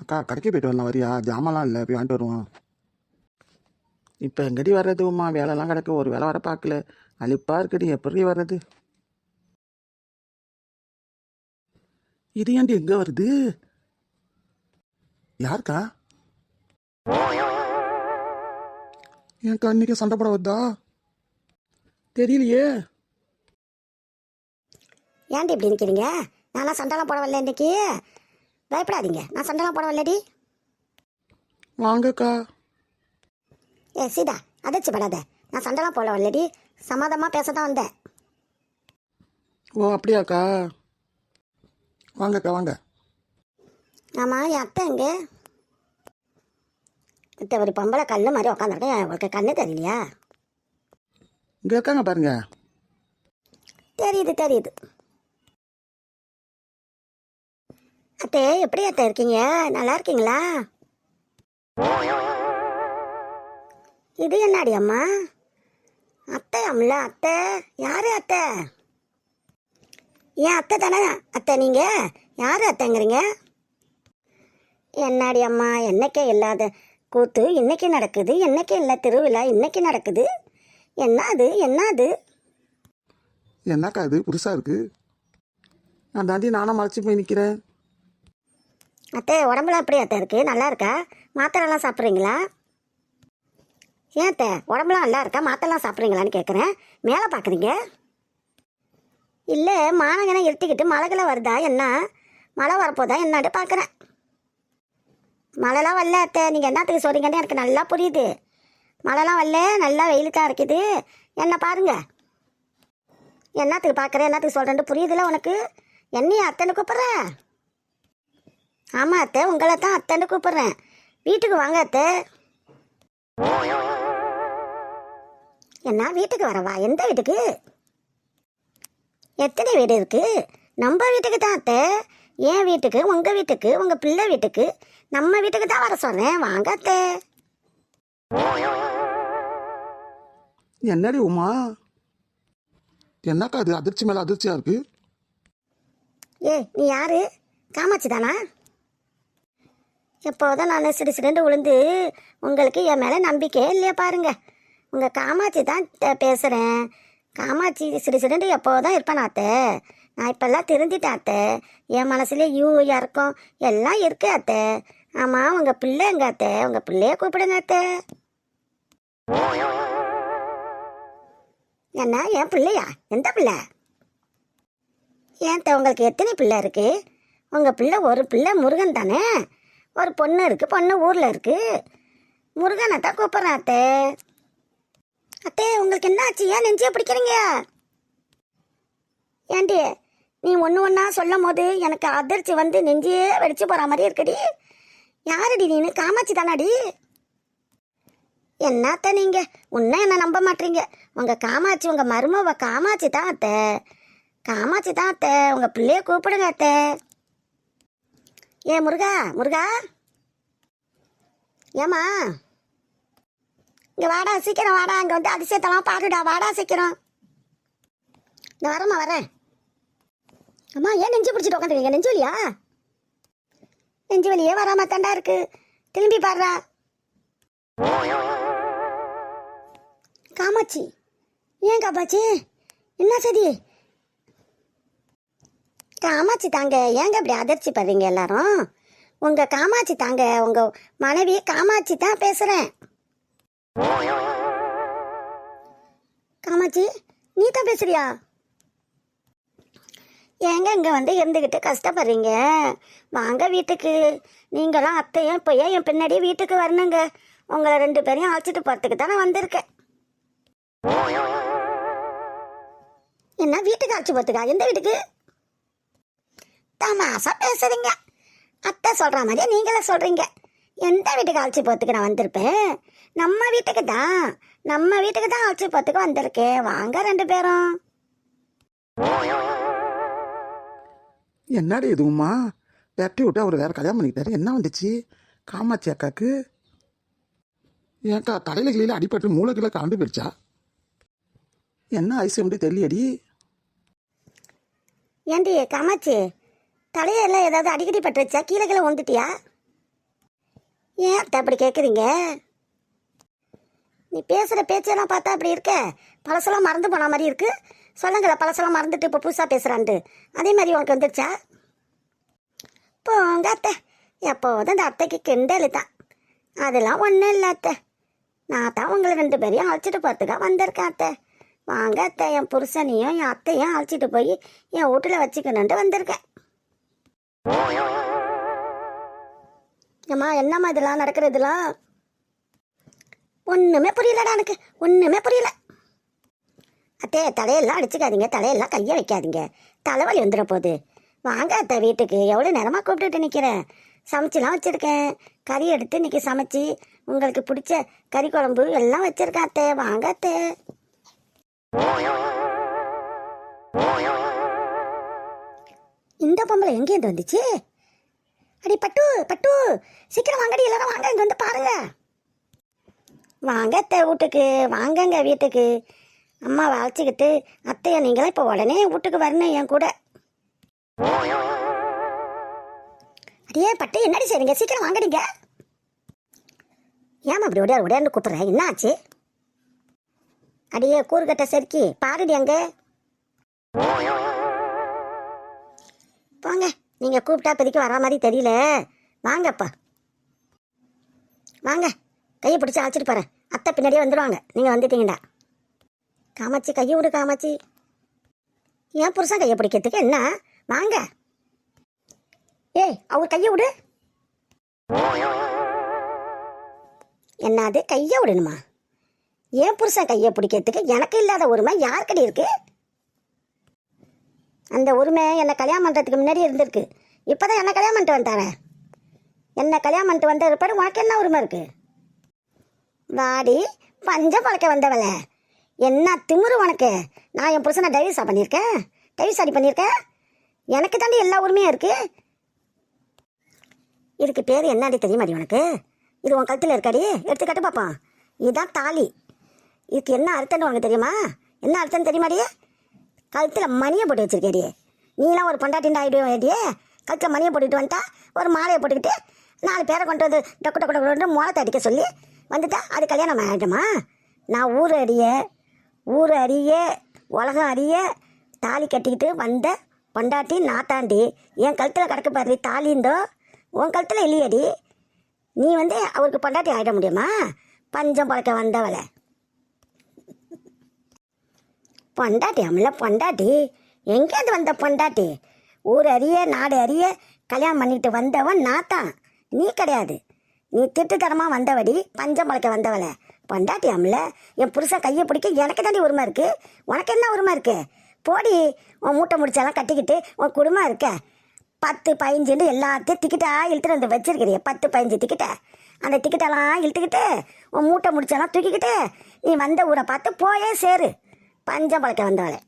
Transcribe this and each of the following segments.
அக்கா கடைக்கு போயிட்டு வரலாம் வரியா? ஜாமான்லாம் இல்லை போய் வாங்கிட்டு வருவோம். இப்போ எங்கடி வர்றது உமா? வேலைலாம் கிடக்கு ஒரு வேலை வர பார்க்கல அழிப்பாக இருக்குடி எப்படி வர்றது? இது ஏன்டி எங்கே வருது? யாருக்கா? ஏன்க்கா இன்னைக்கு சண்டை போட வருதா? தெரியலையே. ஏன்டி இப்படி நிற்கிறீங்க நான்லாம் சண்டைலாம் போட வரல இன்னைக்கு. பயப்படாதீங்க. நான் சண்டைலாம் போட வரலடி. வாங்கக்கா. ஏ சீதா அதிர்ச்சி படாத. நான் சண்டைலாம் போட வரலடி. சமாதமாக பேச தான் வந்தேன். ஓ அப்படியாக்கா. வாங்கக்கா வாங்க. ஆமாம் என் அத்தை எங்கே? அத்தை ஒரு பொம்பளை கல் மாதிரி உட்காந்துருக்கேன் உங்களுக்கு கண்ணு தெரியலையா? இங்கே இருக்காங்க பாருங்க. தெரியுது தெரியுது. அத்தை எப்படி அத்தை இருக்கீங்க? நல்லா இருக்கீங்களா? இது என்னடி அம்மா? அத்தை அம்ல அத்தை. யாரு அத்தை? ஏன் அத்தை தானே அத்தை நீங்க? யாரு அத்தைங்கிறீங்க? என்னடி அம்மா என்னைக்கே இல்லாத கூத்து இன்னைக்கு நடக்குது என்னைக்கே இல்லை திருவிழா இன்னைக்கு நடக்குது. என்ன அது என்ன அது என்னக்கா இது புதுசாக இருக்கு? நான் தாண்டி நானும் மறைச்சி போய் நிற்கிறேன் அத்தை உடம்புலாம் எப்படி அத்தை? இருக்குது நல்லா இருக்கா? மாத்திரைலாம் சாப்பிட்றீங்களா? ஏன் அத்தை? உடம்புலாம் நல்லா இருக்கா? மாத்திரைலாம் சாப்பிட்றீங்களான்னு கேட்குறேன் மேலே பார்க்குறீங்க. இல்லை மானகனை இருட்டிக்கிட்டு மழைகளை வருதா? என்ன? மழை வரப்போதா? என்னான்ட்டு பார்க்குறேன். மழைலாம் வரல அத்தை. நீங்கள் என்னத்துக்கு சொல்கிறீங்கன்னு எனக்கு நல்லா புரியுது. மழைலாம் வரல. நல்லா வெயிலுக்காக இருக்குது. என்ன பாருங்க. என்னத்துக்கு பார்க்குறேன்? என்னத்துக்கு சொல்கிறேன்ட்டு புரியுதுல உனக்கு? என்னைய அத்தனை கூப்பிட்ற? ஆமாம் அத்தை உங்களை தான் அத்தைன்னு கூப்பிட்றேன். வீட்டுக்கு வாங்க அத்தை. என்ன வீட்டுக்கு வரவா? எந்த வீட்டுக்கு? எத்தனை வீடு இருக்கு? நம்ம வீட்டுக்கு தான் அத்தை. என் வீட்டுக்கு உங்கள் வீட்டுக்கு உங்கள் பிள்ளை வீட்டுக்கு. நம்ம வீட்டுக்கு தான் வர சொல்கிறேன் வாங்க அத்தை. என்னடி உமா? என்னக்கா அது அதிர்ச்சி மேலே அதிர்ச்சியாக இருக்கு? ஏ நீ யாரு? காமாட்சி தானா? எப்போதான் நான் சிடு சிடுன்னு விழுந்து உங்களுக்கு என் மேலே நம்பிக்கையே இல்லையா பாருங்க. உங்கள் காமாட்சி தான் பேசுகிறேன் காமாட்சி சிடு சிடுண்டு எப்போதான் இருப்பேன் அத்தை. நான் இப்போல்லாம் திருந்திட்டேன் அத்தை. என் மனசுல யூ இறக்கம் எல்லாம் இருக்கு அத்தை. ஆமாம் உங்கள் பிள்ளை எங்க அத்தை? உங்கள் பிள்ளைய கூப்பிடுங்க அத்தை. என்ன என் பிள்ளையா? எந்த பிள்ளை? ஏன் உங்களுக்கு எத்தனை பிள்ளை இருக்கு? உங்கள் பிள்ளை ஒரு பிள்ளை முருகன் தானே? ஒரு பொண்ணு இருக்குது பொண்ணு ஊரில் இருக்குது முருகனை தான் கூப்பிட்றேன் அத்தை. அத்தே உங்களுக்கு என்ன ஆச்சு ஏன் நெஞ்சே பிடிக்கிறீங்க? ஏண்டி நீ ஒன்று ஒன்றா சொல்லும் போது எனக்கு அதிர்ச்சி வந்து நெஞ்சியே வெடிச்சு போகிற மாதிரி இருக்குடி. யாருடி நீனு? காமாட்சி தானாடி. என்னத்த நீங்கள் உன்ன என்ன நம்ப மாட்டீங்க? உங்கள் காமாட்சி உங்கள் மருமவ காமாட்சி தான் அத்தை. காமாட்சி தான் அத்தை. உங்கள் பிள்ளைய கூப்பிடுங்க அத்தை. ஏ முருகா முருகா. ஏமா இங்கே வாடா சீக்கிரம் வாடா. அங்கே வந்து அதிசயத்தெல்லாம் பாருடா வாடா சீக்கிரம். நான் வரமா வரேன். அம்மா ஏன் நெஞ்சு பிடிச்சிட்டு உட்காந்துருக்கீங்க நெஞ்சு வலியா? நெஞ்சு வலியே வராம தாண்டா இருக்கு? திரும்பி பாடுறா. காமாட்சி. ஏன் காமாட்சி? என்ன சதி? காமாட்சி தாங்க ஏங்க இப்படி அதிர்ச்சி படுறீங்க எல்லாரும்? உங்க காமாட்சி தாங்க உங்க மனைவி காமாட்சி தான் பேசுறேன். காமாட்சி நீ தான் பேசுறியா? ஏங்க இங்க வந்து இருந்துக்கிட்டு கஷ்டப்படுறீங்க? வாங்க வீட்டுக்கு. நீங்களும் அத்தையும் இப்போ ஏன் என் பின்னாடி வீட்டுக்கு வரணுங்க. உங்களை ரெண்டு பேரையும் அழைச்சிட்டு போறதுக்கு தானே வந்திருக்கேன். என்ன வீட்டுக்கு அழைச்சி போறதுக்கா? எந்த வீட்டுக்கு? தமாசா பேசுறீங்க அத்தை சொல்ற மாதிரியே நீங்களே சொல்றீங்க. எந்த வீட்டுக்கு அழைச்சி போறதுக்கு நான் வந்திருப்பேன்? நம்ம வீட்டுக்கு தான். நம்ம வீட்டுக்கு தான் அழைச்சி போறதுக்கு வந்திருக்கேன் வாங்க ரெண்டு பேரும். என்னடி இது உமா? வெட்டி விட்டு அவர் வேற கல்யாணம் பண்ணிக்கிட்டாரு. என்ன வந்துச்சு? காமாட்சி அக்காக்கு? ஏன்க்கா தலையில கிளியில அடிபட்டு மூளை கீழே கலந்து போயிடுச்சா? என்ன ஐசியம் தெரியலடி? ஏண்டி காமாட்சி? தலையெல்லாம் ஏதாவது அடிக்கடி பட்டுருச்சா கீழே கீழே வந்துட்டியா ஏன் அத்தை அப்படி கேட்குறீங்க நீ பேசுகிற பேச்செல்லாம் பார்த்தா அப்படி இருக்க? பழசெல்லாம் மறந்து போன மாதிரி இருக்குது சொல்லுங்களேன் பழசெல்லாம் மறந்துட்டு இப்போ புதுசாக பேசுகிறான்ட்டு அதே மாதிரி உனக்கு வந்துருச்சா? போங்க அத்தை. எப்போதும் இந்த அத்தைக்கு கிண்டல் தான். அதெல்லாம் ஒன்றும் இல்லை அத்தை. நான் தான் உங்களை ரெண்டு பேரையும் அழைச்சிட்டு போகிறதுக்காக வந்திருக்கேன் அத்தை. வாங்க அத்தை என் புருஷனையும் என் அத்தையும் அழைச்சிட்டு போய் என் வீட்டில் வச்சுக்கணுன்ட்டு வந்திருக்கேன். ஏம்மா என்னம்மா இதெல்லாம் நடக்கிறதுலாம் ஒன்றுமே புரியலடா எனக்கு. ஒன்றுமே புரியல. அத்தே தலையெல்லாம் அடிச்சுக்காதீங்க. தலையெல்லாம் கையை வைக்காதீங்க. தலைவலி வந்துட போகுது வாங்க அத்தை வீட்டுக்கு. எவ்வளோ நேரமாக கூப்பிட்டுட்டு நிற்கிறேன் சமைச்சுலாம் வச்சுருக்கேன். கறி எடுத்து இன்னைக்கு சமைச்சு உங்களுக்கு பிடிச்ச கறி குழம்பு எல்லாம் வச்சுருக்கேன் அத்தை. வாங்க அத்தை. இந்த பொம்பளை எங்கேருந்து வந்துச்சு? அடி பட்டு பட்டு சீக்கிரம் வாங்கடி எல்லாரும் வாங்க இங்கே வந்து பாருங்க. வாங்க அத்தை வீட்டுக்கு வாங்கங்க வீட்டுக்கு. அம்மாவை அழைச்சிக்கிட்டு அத்தையை நீங்களாம் இப்போ உடனே வீட்டுக்கு வரணும் என் கூட. அடியே பட்டு என்னடி செய்றீங்க? சீக்கிரம் வாங்கடிங்க ஏமா அப்படி உடையார் உடையார்னு கூப்பிட்றேன் என்ன ஆச்சு? அடியே கூறுகட்ட செருக்கி பாருடி அங்கே. நீங்கள் கூப்பிட்டா இப்போதைக்கு வர மாதிரி தெரியல. வாங்கப்பா. வாங்க. கையை பிடிச்சி அழைச்சிட்டு போகிறேன் அத்தை பின்னாடியே வந்துடுவாங்க நீங்கள் வந்துட்டீங்கடா காமாச்சி கையை விடு காமாச்சி ஏன் புருஷன் கையை பிடிக்கிறதுக்கு என்ன? வாங்க. ஏய் அவர் கையை விடு. என்னது கையை விடணுமா? ஏன் புருஷன் கையை பிடிக்கிறதுக்கு எனக்கு இல்லாத உரிமை யாருக்கடி இருக்குது அந்த உரிமை என்னை கல்யாணம் பண்ணுறதுக்கு முன்னாடி இருந்திருக்கு. இப்போதான் என்னை கல்யாணம் பண்ணிட்டு வந்தாரே என்னை கல்யாணம் பண்ணிட்டு வந்த பிறகு உனக்கு என்ன உரிமை இருக்கு? வாடி பஞ்ச பழக்க வந்தவள. என்ன திமிரு உனக்கு? நான் என் புருஷனை டைவர்ஸா பண்ணியிருக்கேன் டைவர்ஸ் அடி பண்ணியிருக்கேன் எனக்கு தாண்டி எல்லா உரிமையும் இருக்கு. இதுக்கு பேர் என்னடி தெரியுமாடி உனக்கு? இது உன் கழுத்தில் இருக்காடி. எடுத்து கட்டு பார்ப்போம் இதுதான் தாலி. இதுக்கு என்ன அர்த்தம்னு உனக்கு தெரியுமா? என்ன அர்த்தம்னு தெரியுமாடி? கழுத்தில் மணியை போட்டு வச்சிருக்கேடியே நீலாம் ஒரு பொண்டாட்டின் ஆகிடுவோம் ஏடியே கழுத்தில் மணியை போட்டுக்கிட்டு வந்துட்டா ஒரு மாலையை போட்டுக்கிட்டு நாலு பேரை கொண்டு வந்து டொக்கு டொக்கு டொக்கு முளத்தை அடிக்க சொல்லி வந்துட்டா அது கல்யாணம் ஆகிடுமா நான் ஊர் அறிய ஊர் அறிய உலகம் அறிய தாலி கட்டிக்கிட்டு வந்த பொண்டாட்டி நாத்தாண்டி. என் கழுத்தில் கிடக்கு பாரு தாலிந்தோ உன் கழுத்தில் இல்லையடி. நீ வந்து அவருக்கு பொண்டாட்டி ஆகிட முடியுமா? பஞ்சம் பழக்க வந்தவளை. பொண்டாட்டி அம்மல பொண்டாட்டி. எங்கேருந்து வந்த பொண்டாட்டி. ஊர் அறிய நாடு அறிய கல்யாணம் பண்ணிட்டு வந்தவன் நான் தான் நீ கிடையாது. நீ திட்டுத்தனமாக வந்தவடி பஞ்சம் பழக்க வந்தவள. பொண்டாட்டி அம்மல என் புருஷன் கையை பிடிக்க எனக்கு தாண்டி உரிமை இருக்கு. உனக்கு என்ன உரிமை இருக்கு? போடி உன் மூட்டை முடிச்செல்லாம் கட்டிக்கிட்டு உன் குடும்பம் இருக்க. பத்து பதினஞ்சுன்னு எல்லாத்தையும் டிக்கெட்டாக இழுத்துட்டு வந்து வச்சிருக்கிறிய பத்து பதினஞ்சு டிக்கெட்டை அந்த டிக்கெட்டெல்லாம் இழுத்துக்கிட்டு உன் மூட்டை முடிச்செல்லாம் தூக்கிக்கிட்டு நீ வந்த ஊரை பார்த்து போயே சேரு. பஞ்சம் பழக்க வந்தவளே.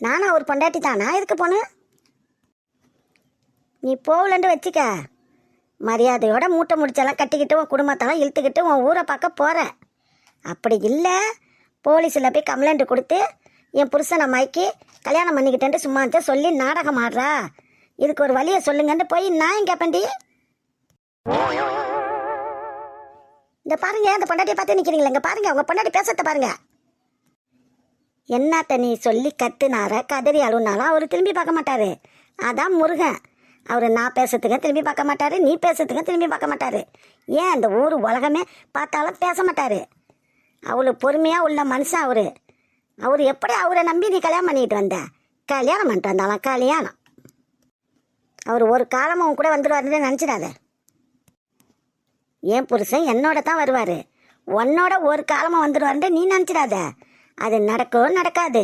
நானா ஒரு பொண்டாட்டி தான்? நான் எதுக்கு போனேன் நீ போகலன்னு வச்சுக்க. மரியாதையோட மூட்டை முடிச்செல்லாம் கட்டிக்கிட்டு உன் குடும்பத்தெல்லாம் இழுத்துக்கிட்டு உன் ஊரை பார்க்க போகிற அப்படி இல்லை. போலீஸில் போய் கம்ப்ளைண்ட் கொடுத்து என் புருஷனை மயக்கி கல்யாணம் பண்ணிக்கிட்டேன்ட்டு சும்மா இருந்தால் சொல்லி நாடகம் ஆடுறா. இதுக்கு ஒரு வழியை சொல்லுங்கன்னு போய் நான் கேட்பேன்டி இந்த பாருங்க அந்த பொண்டாட்டியை பார்த்து நிற்கிறீங்களா இங்கே பாருங்க உங்கள் பொண்டாட்டி பேசுறத பாருங்க. என்னத்த நீ சொல்லி கத்துனார? கதறி அழுனாலும் அவர் திரும்பி பார்க்க மாட்டாரு. அதான் முருகன். அவர் நான் பேசுறதுக்கு திரும்பி பார்க்க மாட்டாரு நீ பேசுறதுக்கு திரும்பி பார்க்க மாட்டாரு. ஏன் அந்த ஊர் உலகமே பார்த்தாலும் பேச மாட்டாரு? அவ்வளோ பொறுமையாக உள்ள மனுஷன் அவரு. அவர் எப்படி அவரை நம்பி நீ கல்யாணம் பண்ணிட்டு வந்த? கல்யாணம் பண்ணிட்டு வந்தாலும் கல்யாணம். அவர் ஒரு காலமும் உன் கூட வந்துடுவாருன்னு நினச்சிடாத. என் புருஷன் என்னோட தான் வருவார். உன்னோட ஒரு காலமாக வந்துடுவாருன்னு நீ நினச்சிடாத. அது நடக்கும் நடக்காது.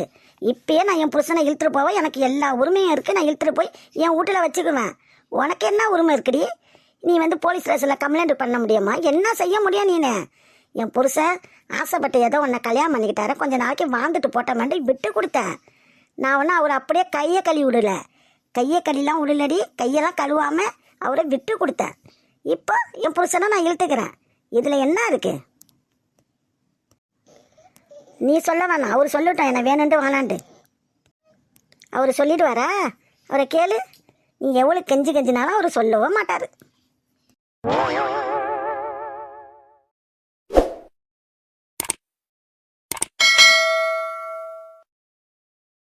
இப்பயே நான் என் புருஷனை இழுத்துட்டு போவேன் எனக்கு எல்லா உரிமையும் இருக்குது நான் இழுத்துட்டு போய் என் வீட்டில் வச்சுக்குவேன். உனக்கு என்ன உரிமை இருக்குடி? நீ வந்து போலீஸ் ஸ்டேஷனில் கம்ப்ளைண்ட் பண்ண முடியுமா? என்ன செய்ய முடியும் நீனு? என் புருஷன் ஆசைப்பட்டு ஏதோ உன்னை கல்யாணம் பண்ணிக்கிட்டார. கொஞ்சம் நாளைக்கு வாழ்ந்துட்டு போட்டமாண்டி விட்டு கொடுத்தேன் நான் ஒன்றும் அவர் அப்படியே கையை கழுவி விடல. கையை கழுவிலாம் விடலடி. கையெல்லாம் கழுவாமல் அவரை விட்டு கொடுத்தேன் இப்போ என் புருஷனை நான் இழுத்துக்கிறேன். இதில் என்ன இருக்கு? நீ சொல்ல வேணாம். அவர் சொல்லட்டும் என்ன வேணுன்ட்டு வேணான்ட்டு. அவர் சொல்லிட்டு வரா அவரை கேளு. நீ எவ்வளோ கெஞ்சி கெஞ்சினாலும் அவர் சொல்லவே மாட்டார்.